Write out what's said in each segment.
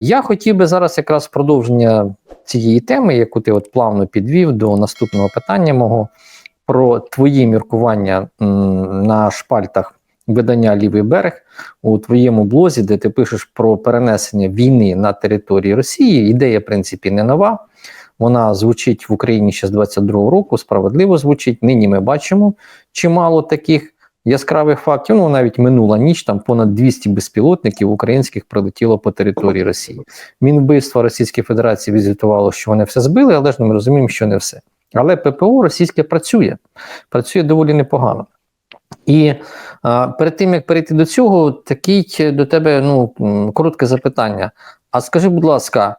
Я хотів би зараз якраз продовження цієї теми, яку ти от плавно підвів до наступного питання мого про твої міркування на шпальтах видання Лівий берег у твоєму блозі, де ти пишеш про перенесення війни на території Росії. Ідея, в принципі, не нова. Вона звучить в Україні ще з 22-го року, справедливо звучить. Нині ми бачимо чимало таких яскравих фактів. Ну навіть минула ніч там понад 200 безпілотників українських прилетіло по території Росії. Мінвбивства Російської Федерації візитувало, що вони все збили, але ж ну, ми розуміємо, що не все. Але ППО російське працює, працює доволі непогано. І а, перед тим як перейти до цього, такий до тебе ну коротке запитання. А скажи, будь ласка,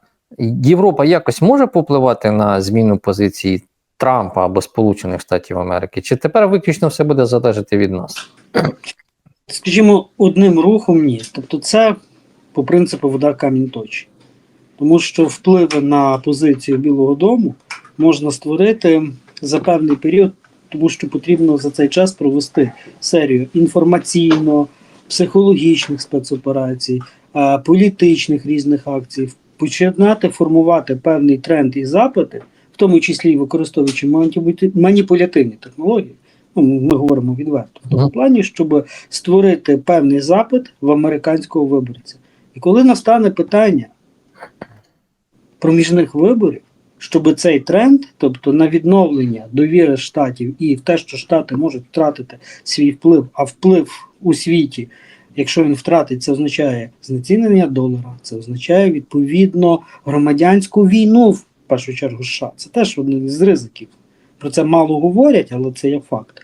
Європа якось може попливати на зміну позиції Трампа або Сполучених Штатів Америки? Чи тепер виключно все буде залежати від нас? Скажімо, одним рухом ні. Тобто, це по принципу вода камінь точить. Тому що впливи на позицію Білого Дому можна створити за певний період, тому що потрібно за цей час провести серію інформаційно, психологічних спецоперацій, е, політичних різних акцій, починати формувати певний тренд і запити, тому числі використовуючи маніпу- маніпулятивні технології. Ну, ми говоримо відверто в тому плані, щоб створити певний запит в американського виборця. І коли настане питання проміжних виборів, щоб цей тренд, тобто на відновлення довіри штатів і в те, що штати можуть втратити свій вплив, а вплив у світі, якщо він втратить, це означає знецінення долара, це означає відповідно громадянську війну першу чергу США. Це теж один із ризиків. Про це мало говорять, але це є факт.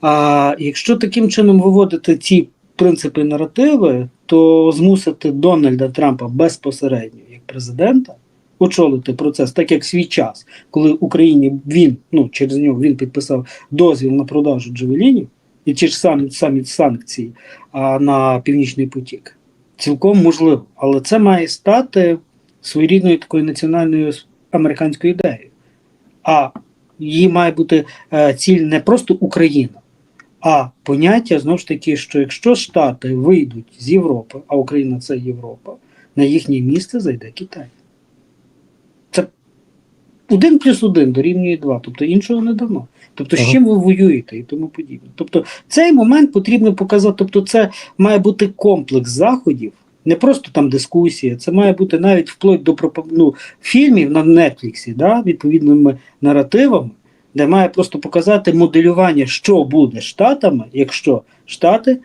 А якщо таким чином виводити ці принципи і наративи, то змусити Дональда Трампа безпосередньо як президента очолити процес, так як свій час, коли Україні він ну через нього він підписав дозвіл на продажу джевелінів і ті ж самі, самі санкції а, на Північний потік. Цілком можливо, але це має стати своєрідною такою національною американською ідеєю. А її має бути е, ціль не просто Україна, а поняття знову ж таки, що якщо Штати вийдуть з Європи, а Україна це Європа, на їхнє місце зайде Китай. Це один плюс один дорівнює два, тобто іншого не дано. Тобто, з чим ви воюєте і тому подібне. Тобто, цей момент потрібно показати. Тобто, це має бути комплекс заходів, не просто там дискусія, це має бути навіть вплоть до ну, фільмів на Нетфліксі, да, відповідними наративами, де має просто показати моделювання, що буде штатами, якщо штати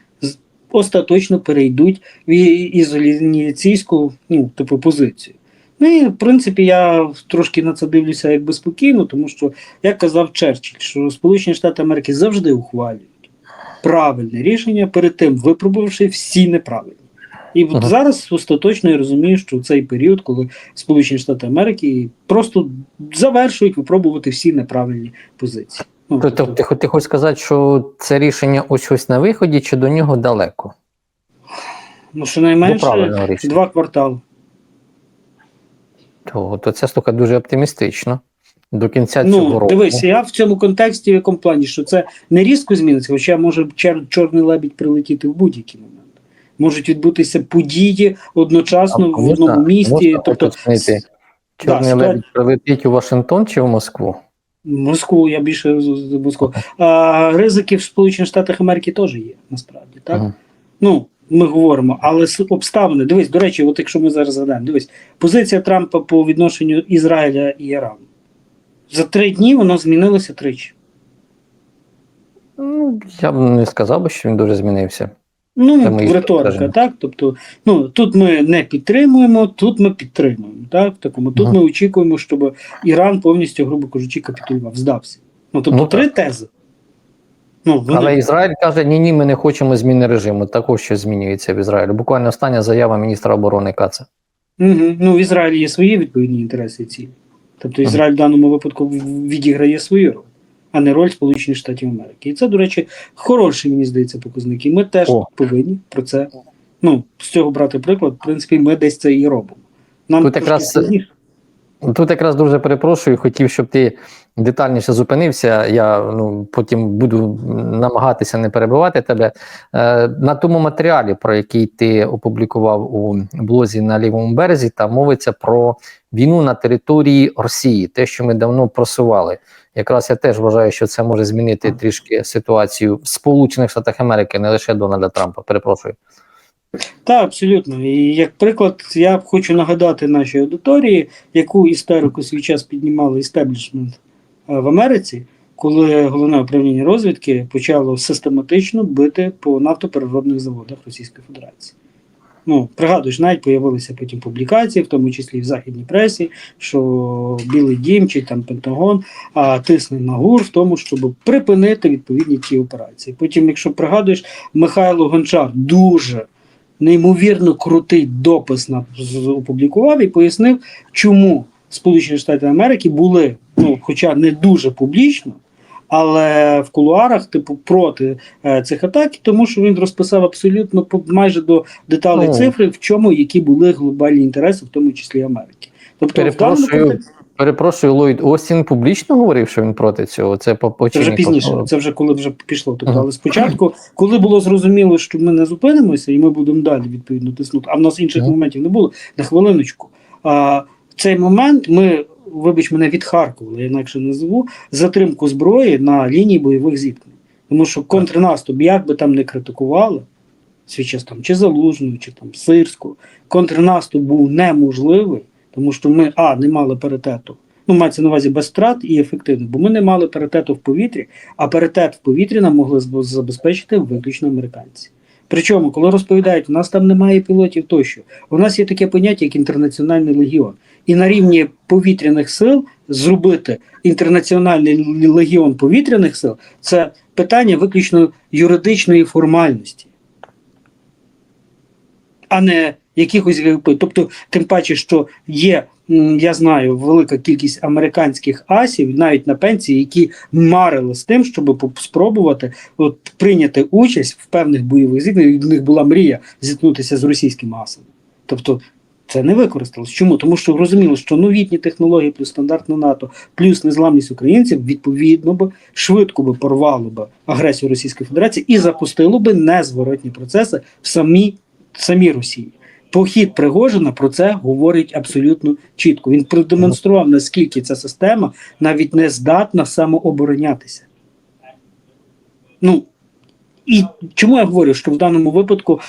остаточно перейдуть в ізоляційську ну, типу, позицію. Ну і в принципі я трошки на це дивлюся якби спокійно, тому що, як казав Черчилль, що Сполучені Штати Америки завжди ухвалюють правильне рішення, перед тим випробувавши всі неправильні. І от Ага. зараз остаточно я розумію, що цей період, коли Сполучені Штати Америки просто завершують випробувати всі неправильні позиції. Ну, Тобто, ти, хо- ти хочеш сказати, що це рішення ось ось на виході, чи до нього далеко? ну щонайменше правильного два квартали. То, то це слухай дуже оптимістично. До кінця цього Ну, року. дивись, я в цьому контексті в якому плані, що це не різко зміниться, хоча може чер- чорний лебідь прилетіти в будь-який момент. Можуть відбутися події одночасно в можна- одному місті. можна тобто уточнити, Чорний да, лебідь прилетить у Вашингтон чи в Москву? Москву, я більше з Москву. А, ризики в Сполучених Штатах Америки теж є, насправді. Так? Ага. Ну, ми говоримо, але обставини. Дивись, до речі, от якщо ми зараз згадаємо, дивись, позиція Трампа по відношенню Ізраїля і Ірану. За три дні воно змінилося тричі. Ну, я б не сказав би, що він дуже змінився. Ну, риторика, спостереження. так? Тобто, ну тут ми не підтримуємо, тут ми підтримуємо. Так? В такому, тут Ага. ми очікуємо, щоб Іран повністю, грубо кажучи, капітулював, здався. Ну, тобто Ну, три так. тези. Ну, вони, Але Ізраїль каже: ні, ні, ми не хочемо зміни режиму. Також що змінюється в Ізраїлі. Буквально остання заява міністра оборони Каца. Угу. ну, в Ізраїлі є свої відповідні інтереси і цілі. Тобто. Ізраїль в даному випадку відіграє свою роль, а не роль Сполучених Штатів Америки. І це, до речі, хороші, мені здається, показники. Ми теж О. повинні про це. Ну, з цього брати приклад, в принципі, ми десь це і робимо. Нам Тут якраз- складніше. Тут якраз дуже перепрошую, хотів, щоб ти детальніше зупинився. Я ну, потім буду намагатися не перебивати тебе. Е, на тому матеріалі, про який ти опублікував у блозі на лівому березі, там мовиться про війну на території Росії, те, що ми давно просували. Якраз я теж вважаю, що це може змінити трішки ситуацію в Сполучених Штатах Америки, не лише Дональда Трампа. Перепрошую. Так, абсолютно. І як приклад, я б хочу нагадати нашій аудиторії, яку істерику свій час піднімали істеблішмент е, в Америці, коли головне управління розвідки почало систематично бити по нафтопереробних заводах Російської Федерації. Ну, пригадуєш, навіть появилися потім публікації, в тому числі і в західній пресі, що Білий Дім чи там Пентагон а, тисне на ГУР в тому, щоб припинити відповідні ті операції. Потім, якщо пригадуєш, Михайло Гончар дуже неймовірно крутий допис на опублікував і пояснив, чому Сполучені Штати Америки були, ну, хоча не дуже публічно, але в кулуарах, типу, проти е, цих атак, тому що він розписав абсолютно майже до деталей Ну. цифри, в чому які були глобальні інтереси, в тому числі Америки. Тобто, в даному контексті перепрошую, Ллойд Остін публічно говорив, що він проти цього. Це по це вже пізніше, це вже коли вже пішло. Тобто, але спочатку, коли було зрозуміло, що ми не зупинимося, і ми будемо далі відповідно тиснути, а в нас інших моментів не було. На хвилиночку. А в цей момент ми, вибач, мене відхаркували, я інакше назву затримку зброї на лінії бойових зіткнень. Тому що контрнаступ, як би там не критикували, свій час там чи Залужну, чи там Сирську, контрнаступ був неможливий, тому що ми а не мали паритету. Ну, мається на увазі без втрат і ефективно, бо ми не мали паритету в повітрі, а паритет в повітрі нам могли забезпечити виключно американці. Причому, коли розповідають, у нас там немає пілотів тощо, у нас є таке поняття, як інтернаціональний легіон. І на рівні повітряних сил зробити інтернаціональний легіон повітряних сил це питання виключно юридичної формальності, а не якихось ГВП. Тобто, тим паче, що є, я знаю, велика кількість американських асів, навіть на пенсії, які марили з тим, щоб спробувати от, прийняти участь в певних бойових зіткненнях. У них була мрія зіткнутися з російськими асами. Тобто це не використалось. Чому? Тому що розуміло, що новітні технології, плюс стандартна НАТО, плюс незламність українців, відповідно би швидко би порвало би агресію Російської Федерації і запустило би незворотні процеси в самій, самій Росії. Похід Пригожина про це говорить абсолютно чітко. Він продемонстрував, наскільки ця система навіть не здатна самооборонятися. Ну, і чому я говорю, що в даному випадку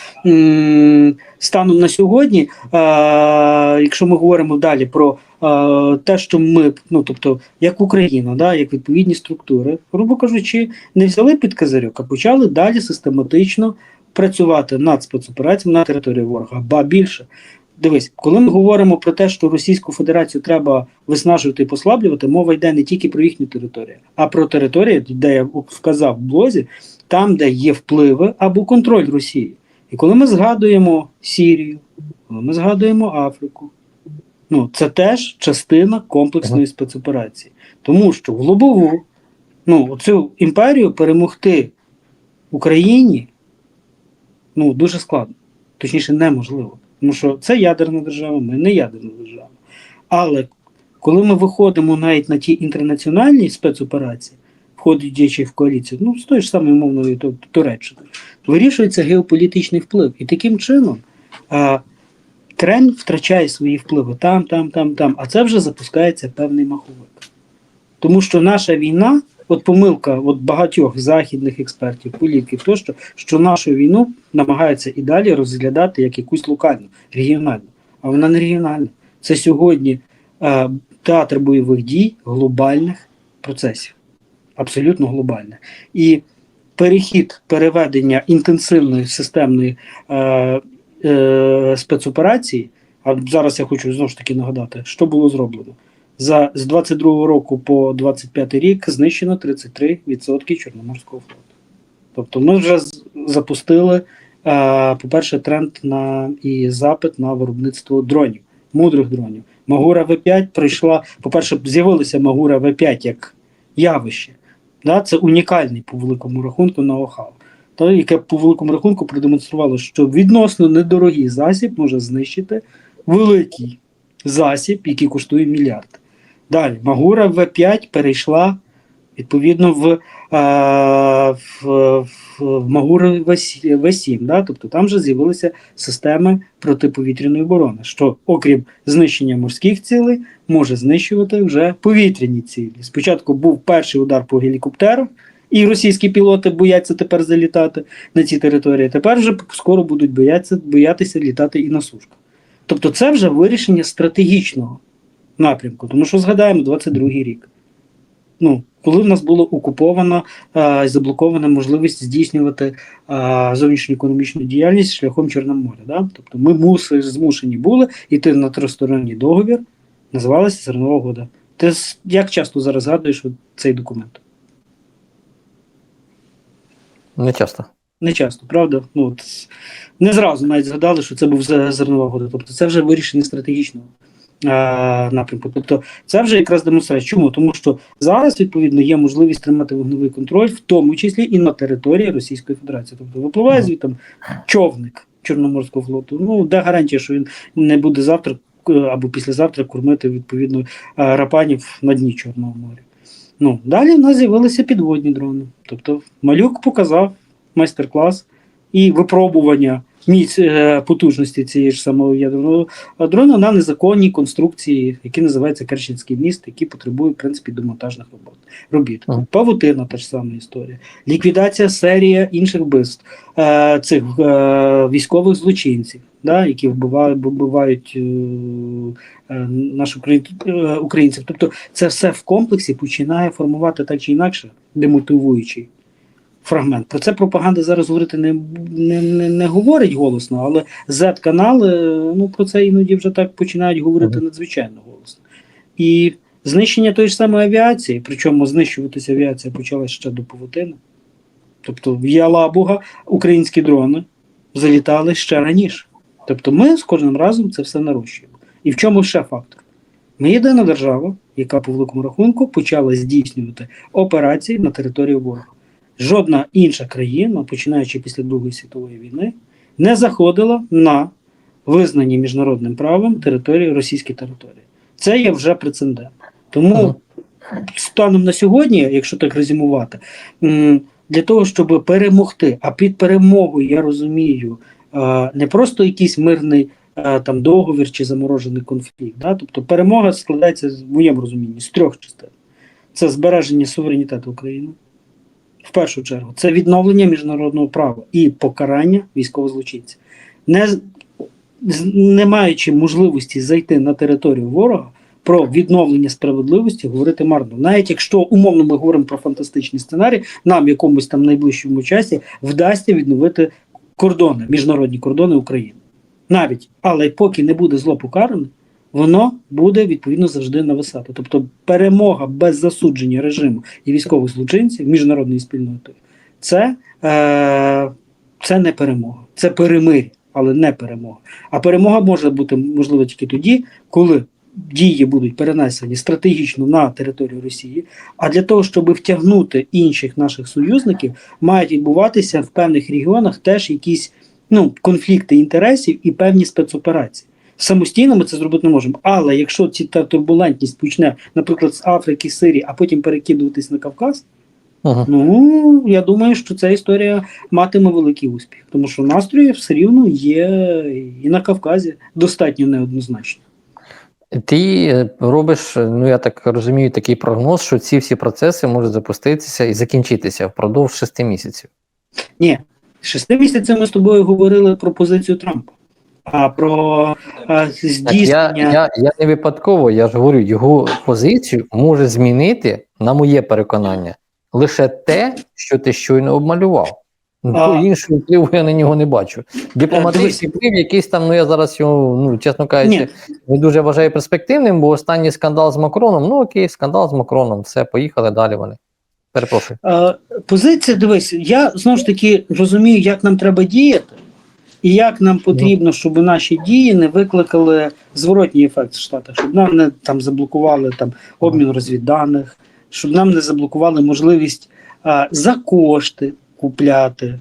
станом на сьогодні, е, якщо ми говоримо далі про е, те, що ми, ну тобто, як Україна, да, як відповідні структури, грубо кажучи, не взяли під козирьок, а почали далі систематично працювати над спецопераціями на території ворога. Ба більше. Дивись, коли ми говоримо про те, що Російську Федерацію треба виснажувати і послаблювати, мова йде не тільки про їхню територію, а про територію, де я вказав в блозі, там, де є впливи або контроль Росії. І коли ми згадуємо Сірію, коли ми згадуємо Африку, ну це теж частина комплексної спецоперації. Тому що в лобову ну, цю імперію перемогти Україні ну, дуже складно, точніше, неможливо. Тому що це ядерна держава, ми не ядерна держава. Але коли ми виходимо навіть на ті інтернаціональні спецоперації, входячи в коаліцію, ну з тої ж самої мовної Ту- Туреччини, вирішується геополітичний вплив. І таким чином а, Кремль втрачає свої впливи там, там, там, там. А це вже запускається певний маховик. Тому що наша війна, от помилка от багатьох західних експертів, політиків, тощо, що нашу війну намагаються і далі розглядати як якусь локальну, регіональну. А вона не регіональна. Це сьогодні е, театр бойових дій глобальних процесів. Абсолютно глобальних. І перехід переведення інтенсивної системної е, е, спецоперації. А зараз я хочу знову ж таки нагадати, що було зроблено. За з 22 року по 25 рік знищено 33% Чорноморського флоту. Тобто ми вже запустили, е, по-перше, тренд на і запит на виробництво дронів, мудрих дронів. Магура В5 прийшла, по-перше, з'явилася Магура В5 як явище. Да? Це унікальний по великому рахунку ноу-хау. Та, яке по великому рахунку продемонструвало, що відносно недорогий засіб може знищити великий засіб, який коштує мільярд. Далі Магура В5 перейшла відповідно в, е, в, в, в Магура В7, В7 да? тобто там вже з'явилися системи протиповітряної оборони, що, окрім знищення морських цілей, може знищувати вже повітряні цілі. Спочатку був перший удар по гелікоптерах, і російські пілоти бояться тепер залітати на ці території. Тепер вже скоро будуть боятися, боятися літати і на сушках. Тобто, це вже вирішення стратегічного напрямку. Тому що згадаємо 22-й рік. Ну, коли в нас було окуповано і заблокована можливість здійснювати а, зовнішню економічну діяльність шляхом Чорного моря. Да? Тобто ми муси, змушені були йти на тристоронній договір, називалася Зернова угода. Ти як часто зараз згадуєш цей документ? Не часто. Не часто, правда? Ну, от, не зразу навіть згадали, що це був зернова угода. Тобто це вже вирішення стратегічного напрямку. Тобто це вже якраз демонструє. Чому? Тому що зараз, відповідно, є можливість тримати вогневий контроль, в тому числі і на території Російської Федерації. Тобто випливає звідти човник Чорноморського флоту. Ну, де гарантія, що він не буде завтра е, або післязавтра кормити відповідно е, рапанів на дні Чорного моря. Ну, далі в нас з'явилися підводні дрони. Тобто Малюк показав майстер-клас і випробування міць е, потужності цієї ж самого ядерного дрона на незаконній конструкції, які називаються Керченський міст, які потребують в принципі демонтажних робот. робіт. Ага. Павутина, та ж сама історія. Ліквідація серії інших вбивств е, цих е, військових злочинців, да, які вбивають, вбивають е, наших українців. Тобто це все в комплексі починає формувати так чи інакше демотивуючий фрагмент. Про це пропаганда зараз говорити не, не, не, не говорить голосно, але Z-канали ну, про це іноді вже так починають говорити Мгм. надзвичайно голосно. І знищення тої ж самої авіації, причому знищуватися авіація почала ще до павутини. Тобто в Ялабуга українські дрони залітали ще раніше. Тобто ми з кожним разом це все нарощуємо. І в чому ще фактор? Ми єдина держава, яка по великому рахунку почала здійснювати операції на території ворога. Жодна інша країна, починаючи після Другої світової війни, не заходила на визнані міжнародним правом території російські території. Це є вже прецедент. Тому станом на сьогодні, якщо так резюмувати, для того, щоб перемогти, а під перемогою я розумію е, не просто якийсь мирний е, там договір чи заморожений конфлікт. Да? Тобто перемога складається в моєму розумінні з трьох частин: це збереження суверенітету України. В першу чергу, це відновлення міжнародного права і покарання військовозлочинців. Не, не маючи можливості зайти на територію ворога, про відновлення справедливості говорити марно. Навіть якщо умовно ми говоримо про фантастичний сценарій, нам в якомусь там найближчому часі вдасться відновити кордони, міжнародні кордони України. Навіть, але поки не буде зло покаране, воно буде відповідно завжди нависати. Тобто перемога без засудження режиму і військових злочинців міжнародної спільноти це, е, це не перемога, це перемир'я, але не перемога. А перемога може бути можлива тільки тоді, коли дії будуть перенесені стратегічно на територію Росії. А для того, щоб втягнути інших наших союзників, мають відбуватися в певних регіонах теж якісь ну, конфлікти інтересів і певні спецоперації. Самостійно ми це зробити не можемо. Але якщо ці та турбулентність почне, наприклад, з Африки, Сирії, а потім перекидуватись на Кавказ, Ага. ну я думаю, що ця історія матиме великий успіх, тому що настрої все рівно є і на Кавказі достатньо неоднозначні. Ти е, робиш, е, ну я так розумію, такий прогноз, що ці всі процеси можуть запуститися і закінчитися впродовж шести місяців. Ні, шести місяців ми з тобою говорили про позицію Трампа, а про а, Так, я, здійснення. я, я не випадково, я ж говорю, його позицію може змінити, на моє переконання, лише те, що ти щойно обмалював. Ну, А- іншого впливу я на нього не бачу. Дипломатичний вплив, якийсь там, ну я зараз його, ну чесно кажучи, Ні. не дуже вважаю перспективним, бо останній скандал з Макроном, ну окей, скандал з Макроном, все, поїхали далі вони. Перепрошую. Позиція, дивись, я знову ж таки розумію, як нам треба діяти, і як нам потрібно, щоб наші дії не викликали зворотній ефект в Штатах, щоб нам не там заблокували там обмін розвідданих, щоб нам не заблокували можливість а, за кошти купляти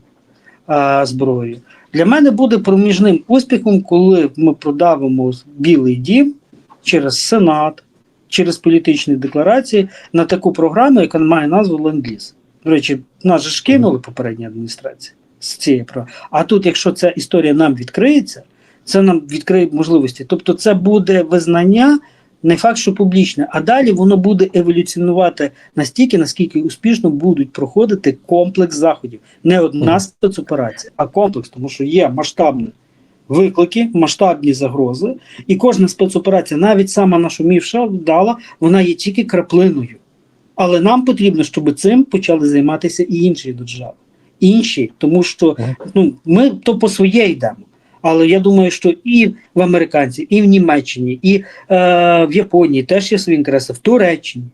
а, зброю. Для мене буде проміжним успіхом, коли ми продавимо Білий дім через Сенат, через політичні декларації на таку програму, яка має назву Ленд-Ліз. До речі, нас же ж кинули попередня адміністрація з цієї програми. А тут, якщо ця історія нам відкриється, це нам відкриє можливості. Тобто, це буде визнання. Не факт, що публічне, а далі воно буде еволюціонувати настільки, наскільки успішно будуть проходити комплекс заходів. Не одна спецоперація, а комплекс, тому що є масштабні виклики, масштабні загрози, і кожна спецоперація, навіть сама нашумівша вдала, вона є тільки краплиною. Але нам потрібно, щоб цим почали займатися і інші держави. Інші, тому що ну, ми то по своє йдемо. Але я думаю, що і в американців, і в Німеччині, і е, в Японії теж є свої інтереси, в Туреччині.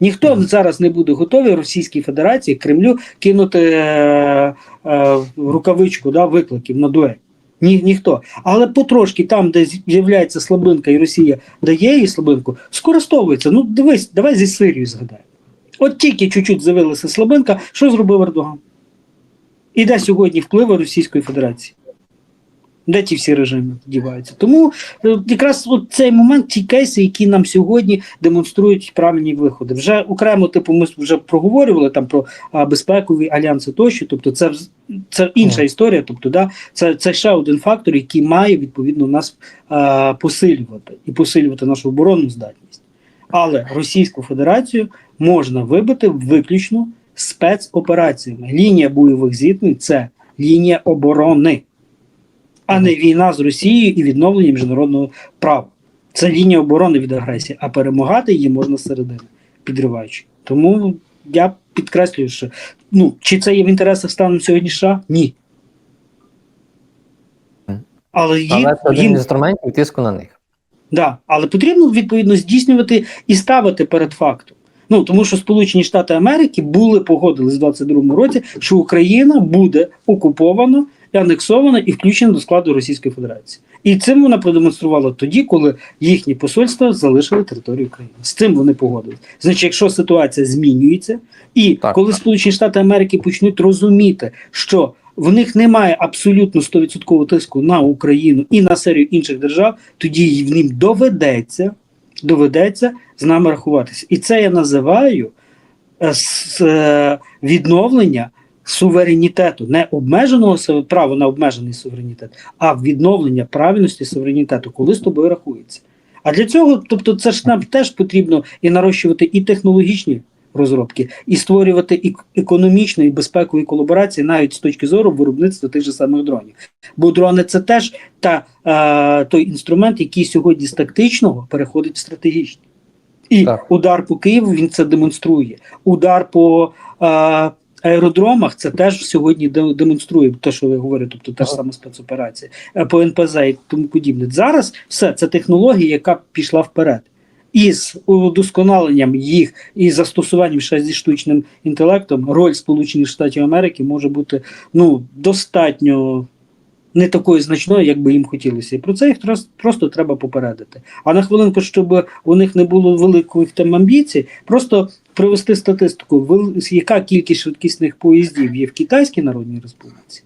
Ніхто Мгм. зараз не буде готовий Російській Федерації Кремлю кинути е, е, рукавичку да, викликів на дуель. Ні, ніхто. Але потрошки там, де з'являється слабинка, і Росія дає їй слабинку, скористовується. Ну, дивись, давай зі Сирією згадаємо. От тільки чуть-чуть з'явилася слабинка, що зробив Ердоган? І де сьогодні впливи Російської Федерації? Де ті всі режими діваються? Тому е, якраз от цей момент, ті кейси, які нам сьогодні демонструють правильні виходи. Вже окремо, типу, ми вже проговорювали там про а, безпекові альянси тощо. Тобто, це це інша історія. Тобто, да, це, це ще один фактор, який має відповідно нас а, посилювати і посилювати нашу оборонну здатність. Але Російську Федерацію можна вибити виключно спецопераціями. Лінія бойових зіткнень це лінія оборони, а не війна з Росією і відновлення міжнародного права. Це лінія оборони від агресії, а перемагати її можна зсередини, підриваючи. Тому я підкреслюю, що ну, чи це є в інтересах стану сьогодні США? Ні. Але їм, Але це один їм з інструментів тиску на них. Да, але потрібно відповідно здійснювати і ставити перед фактом. Ну тому що Сполучені Штати Америки були погодились в 22-му році, що Україна буде окупована, і анексована і включена до складу Російської Федерації. І цим вона продемонструвала тоді, коли їхні посольства залишили територію України. З цим вони погодились. Значить, якщо ситуація змінюється, і Так. коли Сполучені Штати Америки почнуть розуміти, що в них немає абсолютно 100% тиску на Україну і на серію інших держав, тоді в ним доведеться, доведеться з нами рахуватися. І це я називаю е, е, відновлення суверенітету, не обмеженого права на обмежений суверенітет, а відновлення правильності суверенітету, коли з тобою рахується. А для цього, тобто, це ж нам теж потрібно і нарощувати і технологічні розробки, і створювати економічну і безпекові колаборації навіть з точки зору виробництва тих же самих дронів. Бо дрони це теж та, е, той інструмент, який сьогодні з тактичного переходить в стратегічний. І Так. удар по Києву він це демонструє. Удар по е, аеродромах це теж сьогодні демонструє те, що я говорю, тобто та ж сама спецоперація, е, по НПЗ і тому подібне. Зараз все це технологія, яка пішла вперед. І з удосконаленням їх і застосуванням ще зі штучним інтелектом, роль Сполучених Штатів Америки може бути ну достатньо не такою значною, як би їм хотілося. І про це їх просто треба попередити. А на хвилинку, щоб у них не було великих там амбіцій, просто привести статистику, яка кількість швидкісних поїздів є в Китайській Народній Республіці,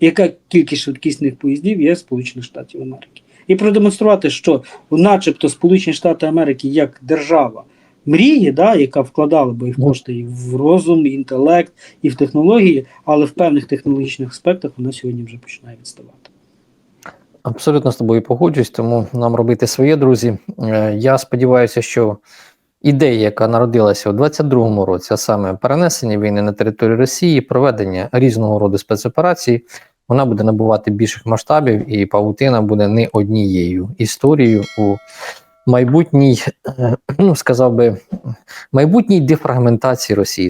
яка кількість швидкісних поїздів є в Сполучених Штатів Америки. І продемонструвати, що, начебто, Сполучені Штати Америки як держава мрії, да, яка вкладала би і в кошти і в розум, і інтелект, і в технології, але в певних технологічних аспектах вона сьогодні вже починає відставати. Абсолютно з тобою погоджуюсь, тому нам робити своє, друзі. Е, Я сподіваюся, що ідея, яка народилася у 22-му році, а саме перенесення війни на територію Росії, проведення різного роду спецоперацій, вона буде набувати більших масштабів, і павутина буде не однією історією у майбутній, е, ну сказав би, майбутній дефрагментації Росії.